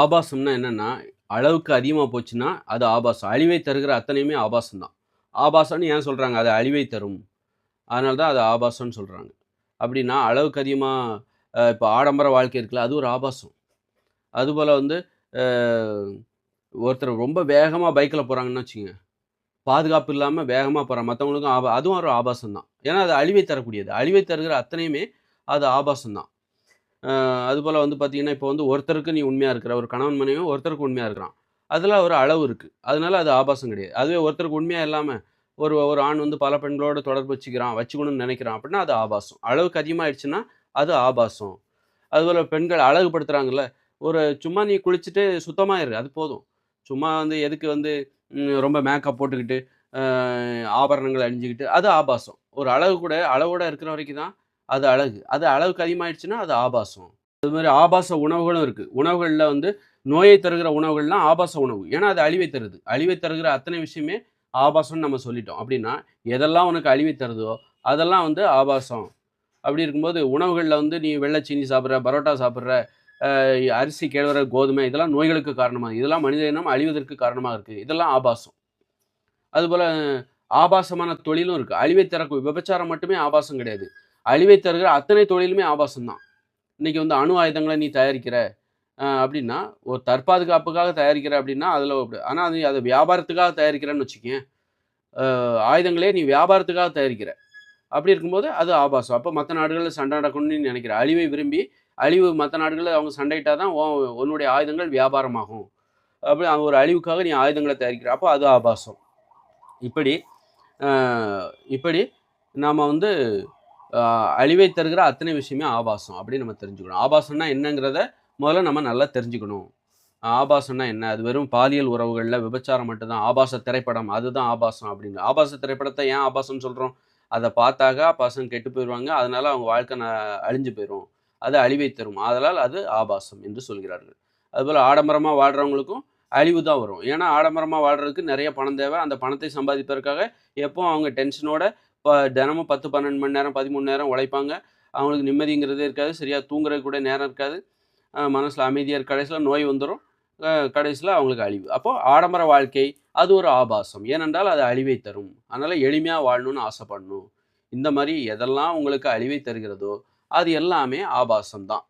ஆபாசம்னா என்னென்னா அளவுக்கு அதிகமாக போச்சுன்னா அது ஆபாசம். அழிவை தருகிற அத்தனையுமே ஆபாசம் தான் ஆபாசம்னு ஏன் சொல்கிறாங்க அது அழிவை தரும். அதனால தான் அது ஆபாசம்னு சொல்கிறாங்க அப்படின்னா அளவுக்கு அதிகமாக இப்போ ஆடம்பர வாழ்க்கை இருக்குல்ல அது ஒரு ஆபாசம். அதுபோல் வந்து ஒருத்தர் ரொம்ப வேகமாக பைக்கில் போகிறாங்கன்னு வச்சுங்க பாதுகாப்பு இல்லாமல் வேகமாக போகிற மற்றவங்களுக்கும் ஆபா அதுவும் ஒரு ஆபாசம் தான் ஏன்னா அது அழிவை தரக்கூடியது. அழிவை தருகிற அத்தனையுமே அது ஆபாசம் தான் அதுபோல் வந்து பார்த்தீங்கன்னா இப்போ வந்து ஒருத்தருக்கு நீ உண்மையாக இருக்கிற ஒரு கணவன் மனைவியும் ஒருத்தருக்கு உண்மையாக இருக்கிறான். அதில் ஒரு அளவு இருக்குது அதனால அது ஆபாசம் கிடையாது. அதுவே ஒருத்தருக்கு உண்மையாக இல்லாமல் ஒரு ஒரு ஆண் வந்து பல பெண்களோட தொடர்பு வச்சுக்கிறான் வச்சுக்கணும்னு நினைக்கிறான் அப்படின்னா அது ஆபாசம். அளவுக்கு அதிகமாகிடுச்சுன்னா அது ஆபாசம். அதுபோல் பெண்கள் அழகுபடுத்துகிறாங்கல்ல ஒரு சும்மா நீ குளிச்சுட்டு சுத்தமாக இரு அது போதும். சும்மா வந்து எதுக்கு வந்து ரொம்ப மேக்கப் போட்டுக்கிட்டு ஆபரணங்கள் அணிஞ்சிக்கிட்டு அது ஆபாசம். ஒரு அழகு கூட அளவோட இருக்கிற வரைக்கும் தான் அது அழகு. அது அளவுக்கு அதிகமாயிடுச்சுன்னா அது ஆபாசம். அது மாதிரி ஆபாச உணவுகளும் இருக்குது உணவுகளில் வந்து நோயை தருகிற உணவுகள்லாம் ஆபாச உணவு. ஏன்னா அது அழிவை தருது. அழிவை தருகிற அத்தனை விஷயமே ஆபாசம்னு நம்ம சொல்லிட்டோம். அப்படின்னா எதெல்லாம் உனக்கு அழிவை தருதோ அதெல்லாம் வந்து ஆபாசம். அப்படி இருக்கும்போது உணவுகளில் வந்து நீ வெள்ளை சீனி சாப்பிட்ற பரோட்டா சாப்பிட்ற அரிசி கேழ்வர கோதுமை இதெல்லாம் நோய்களுக்கு காரணமாக இதெல்லாம் மனித இனம் அழிவதற்கு காரணமாக இருக்குது இதெல்லாம் ஆபாசம். அதுபோல் ஆபாசமான தொழிலும் இருக்குது அழிவை தரக்கூடிய விபச்சாரம் மட்டுமே ஆபாசம் கிடையாது. அழிவை தருகிற அத்தனை தொழிலுமே ஆபாசம் தான் இன்றைக்கி வந்து அணு ஆயுதங்களை நீ தயாரிக்கிற அப்படின்னா ஒரு தற்பாதுகாப்புக்காக தயாரிக்கிற அப்படின்னா அதில் ஆனால் அது அதை வியாபாரத்துக்காக தயாரிக்கிறேன்னு வச்சுக்கேன் ஆயுதங்களே நீ வியாபாரத்துக்காக தயாரிக்கிற. அப்படி இருக்கும்போது அது ஆபாசம். அப்போ மற்ற நாடுகளில் சண்டை நடக்கணும்னு நினைக்கிற. அழிவை விரும்பி அழிவு மற்ற நாடுகளில் அவங்க சண்டையிட்டால் தான் உன்- உன்னுடைய ஆயுதங்கள் வியாபாரமாகும். அப்படி அவங்க ஒரு அழிவுக்காக நீ ஆயுதங்களை தயாரிக்கிற. அப்போ அது ஆபாசம். இப்படி இப்படி நாம் வந்து அழிவை தருகிற அத்தனை விஷயமே ஆபாசம் அப்படின்னு நம்ம தெரிஞ்சுக்கணும். ஆபாசம்னா என்னங்கிறத முதல்ல நம்ம நல்லா தெரிஞ்சுக்கணும். ஆபாசம்னா என்ன? அது வெறும் பாலியல் உறவுகளில் விபச்சாரம் மட்டும்தான். ஆபாச திரைப்படம் அதுதான் ஆபாசம் அப்படின்னு. ஆபாச திரைப்படத்தை ஏன் ஆபாசம்னு சொல்கிறோம் அதை பார்த்தாக்கா பசங்க கெட்டு போயிடுவாங்க அதனால் அவங்க வாழ்க்கை அழிஞ்சு போயிடும் அது அழிவை தரும். அதனால் அது ஆபாசம் என்று சொல்கிறார்கள். அதுபோல் ஆடம்பரமாக வாழ்கிறவங்களுக்கும் அழிவு தான் வரும். ஏன்னா ஆடம்பரமாக வாழ்கிறதுக்கு நிறைய பணம் தேவை. அந்த பணத்தை சம்பாதிப்பதற்காக எப்போ அவங்க டென்ஷனோட இப்போ தினமும் பத்து பன்னெண்டு மணி நேரம் பதிமூணு நேரம் உழைப்பாங்க. அவங்களுக்கு நிம்மதிங்கிறதே இருக்காது. சரியாக தூங்குறது கூட நேரம் இருக்காது. மனசில் அமைதியாக கடைசியில் நோய் வந்துடும் கடைசியில் அவங்களுக்கு அழிவு. அப்போது ஆடம்பர வாழ்க்கை அது ஒரு ஆபாசம். ஏனென்றால் அது அழிவை தரும். அதனால் எளிமையாக வாழணும்னு ஆசைப்படணும். இந்த மாதிரி எதெல்லாம் உங்களுக்கு அழிவை தருகிறதோ அது எல்லாமே ஆபாசம் தான்